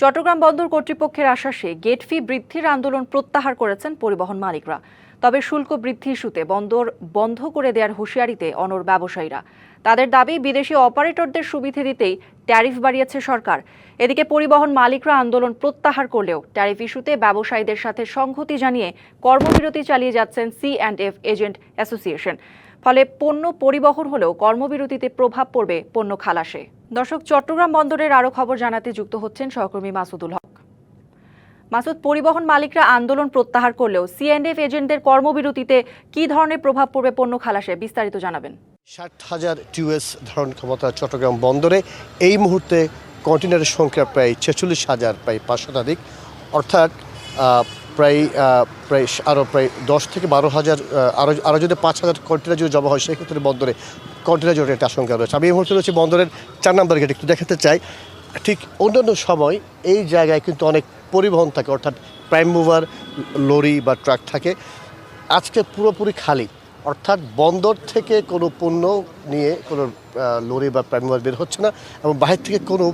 চট্টগ্রাম বন্দর কর্তৃপক্ষের আশ্বাসে গেট ফি বৃদ্ধির আন্দোলন প্রত্যাহার করেছেন পরিবহন মালিকরা। তবে শুল্ক বৃদ্ধি ইস্যুতে বন্দর বন্ধ করে দেওয়ার হুঁশিয়ারিতে অনর ব্যবসায়ীরা। তাদের দাবি, বিদেশি অপারেটরদের সুবিধে দিতেই ট্যারিফ বাড়িয়েছে সরকার। এদিকে পরিবহন মালিকরা আন্দোলন প্রত্যাহার করলেও ট্যারিফ ইস্যুতে ব্যবসায়ীদের সাথে সংহতি জানিয়ে কর্মবিরতি চালিয়ে যাচ্ছেন C and F agent association. ফলে পণ্য পরিবহন হলেও কর্মবিরতিতে প্রভাব পড়বে পণ্য খালাসে। দর্শক, চট্টগ্রাম বন্দরের আরও খবর জানাতে যুক্ত হচ্ছেন সহকর্মী মাসুদুল হক। মাসুদ, পরিবহন মালিকরা আন্দোলন প্রত্যাহার করলেও সিএনএফ এজেন্টদের কর্মবিরতিতে কী ধরনের প্রভাব পড়বে পণ্য খালাসে বিস্তারিত জানাবেন। ষাট হাজার টিউএস ধারণ ক্ষমতা চট্টগ্রাম বন্দরে এই মুহূর্তে কন্টেনারের সংখ্যা প্রায় ছেচল্লিশ হাজার, প্রায় পাঁচ শতাধিক। অর্থাৎ প্রায় প্রায় আরও প্রায় দশ থেকে বারো হাজার আরও আরও যদি পাঁচ হাজার কন্টেনার যদি জমা হয়, সেক্ষেত্রে বন্দরে কন্টেনার জোটের একটা আশঙ্কা রয়েছে। আমি এই মুহূর্তে রয়েছে বন্দরের চার নম্বর গেট একটু দেখাতে চাই। ঠিক অন্যান্য সময় এই জায়গায় কিন্তু অনেক পরিবহন থাকে, অর্থাৎ প্রাইম মুভার লরি বা ট্রাক থাকে। আজকে পুরোপুরি খালি, অর্থাৎ বন্দর থেকে কোনো পণ্য নিয়ে কোনো লরি বা প্রাইমার বের হচ্ছে না এবং বাহির থেকে কোনো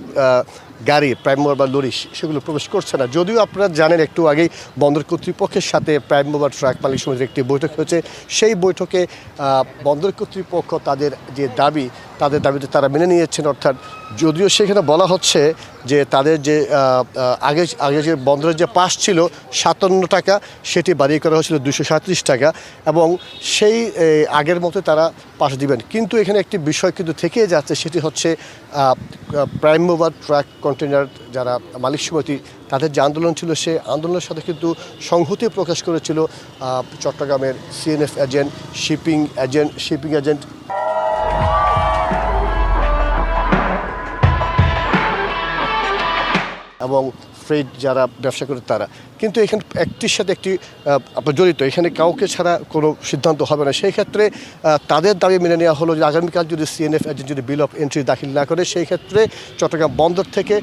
গাড়ি প্রাইমার বা লরি সেগুলো প্রবেশ করছে না। যদিও আপনারা জানেন, একটু আগেই বন্দর কর্তৃপক্ষের সাথে প্রাইমার বা ট্রাক মালিক সমিতির একটি বৈঠক হয়েছে। সেই বৈঠকে বন্দর কর্তৃপক্ষ তাদের যে দাবি, তাদের দাবিতে তারা মেনে নিয়েছেন। অর্থাৎ যদিও সেখানে বলা হচ্ছে যে তাদের যে আগে আগে যে বন্দরের যে পাস ছিল সাতান্ন টাকা, সেটি বাড়িয়ে করা হয়েছিল দুশো টাকা এবং সেই আগের মতো তারা পাশ দিবেন। কিন্তু এখানে একটি বিষয় কিন্তু থেকে যাচ্ছে সেটি হচ্ছে প্রাইম মোভার ট্রাক কন্টেনার যারা মালিক সমিতি, তাদের যে আন্দোলন ছিল সে আন্দোলনের সাথে কিন্তু সংহতি প্রকাশ করেছিল চট্টগ্রামের CNF agent shipping agent shipping agent এবং ফ্রেড যারা ব্যবসা করে তারা। কিন্তু এখানে একটির সাথে একটি আপনার জড়িত। এখানে কাউকে ছাড়া কোনো সিদ্ধান্ত হবে না। সেই ক্ষেত্রে তাদের দাবি মেনে নেওয়া হলো যে আগামীকাল যদি সিএনএফ এজেন্ট যদি বিল অফ এন্ট্রি দাখিল না করে, সেই ক্ষেত্রে চট্টগ্রাম বন্দর থেকে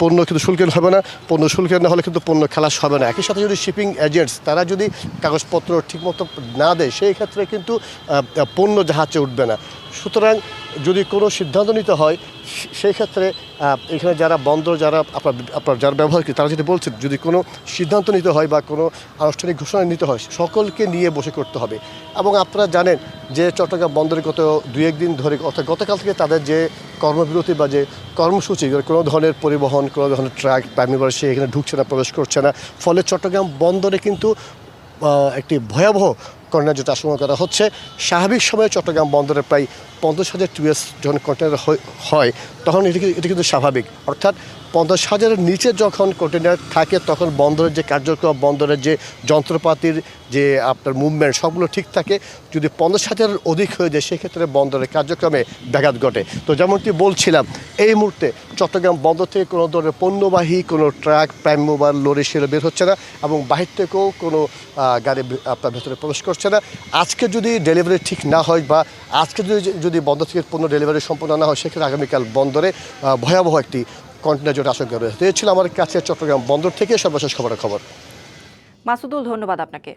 পণ্য কিন্তু শুল্কের হবে না। পণ্য শুল্কের না হলে কিন্তু পণ্য খালাস হবে না। একই সাথে যদি শিপিং এজেন্টস তারা যদি কাগজপত্র ঠিকমতো না দেয়, সেই ক্ষেত্রে কিন্তু পণ্য জাহাজে উঠবে না। সুতরাং যদি কোনো সিদ্ধান্ত নিতে হয় সেই ক্ষেত্রে এখানে যারা বন্দর, যারা আপনার আপনার যারা ব্যবহার করে, তারা যদি বলছেন, যদি কোনো সিদ্ধান্ত নিতে হয় বা কোনো আনুষ্ঠানিক ঘোষণা নিতে হয়, সকলকে নিয়ে বসে করতে হবে। এবং আপনারা জানেন যে চট্টগ্রাম বন্দরে গত দুই একদিন ধরে, অর্থাৎ গতকাল থেকে তাদের যে কর্মবিরতি বা যে কর্মসূচি কোনো ধরনের পরিবহন, কোনো ধরনের ট্রাক প্রাইমার সে এখানে ঢুকছে না, প্রবেশ করছে না। ফলে চট্টগ্রাম বন্দরে কিন্তু একটি ভয়াবহ কন্টেনার যেটা আশঙ্কা করা হচ্ছে, স্বাভাবিক সময়ে চট্টগ্রাম বন্দরে প্রায় পঞ্চাশ হাজার টিউএস যখন কন্টেনার হয়- তখন এটি এটি কিন্তু স্বাভাবিক। অর্থাৎ পঞ্চাশ হাজারের নিচে যখন কন্টেনার থাকে, তখন বন্দরের যে কার্যক্রম, বন্দরের যে যন্ত্রপাতির যে আপনার মুভমেন্ট সবগুলো ঠিক থাকে। যদি পঞ্চাশ হাজারের অধিক হয়ে যায়, সেক্ষেত্রে বন্দরের কার্যক্রমে ব্যাঘাত ঘটে। তো যেমনটি বলছিলাম, এই মুহূর্তে চট্টগ্রাম বন্দর থেকে কোনো ধরনের পণ্যবাহী কোনো ট্রাক, প্রাইম মোবাইল লরি সেটা বের হচ্ছে না এবং বাহির থেকেও কোনো গাড়ি আপনার ভেতরে প্রবেশ করছে না আজকে যদি ডেলিভারি ঠিক না হয় বা আজকে যদি যদি বন্দর থেকে পণ্য ডেলিভারি সম্পন্ন না হয়, সেক্ষেত্রে আগামীকাল বন্দরে ভয়াবহ একটি কন্টেনার আশঙ্কা রয়েছে। এ ছিল আমার কাছে চট্টগ্রাম বন্দর থেকে সর্বশেষ খবরের খবর। মাসুদুল, ধন্যবাদ আপনাকে।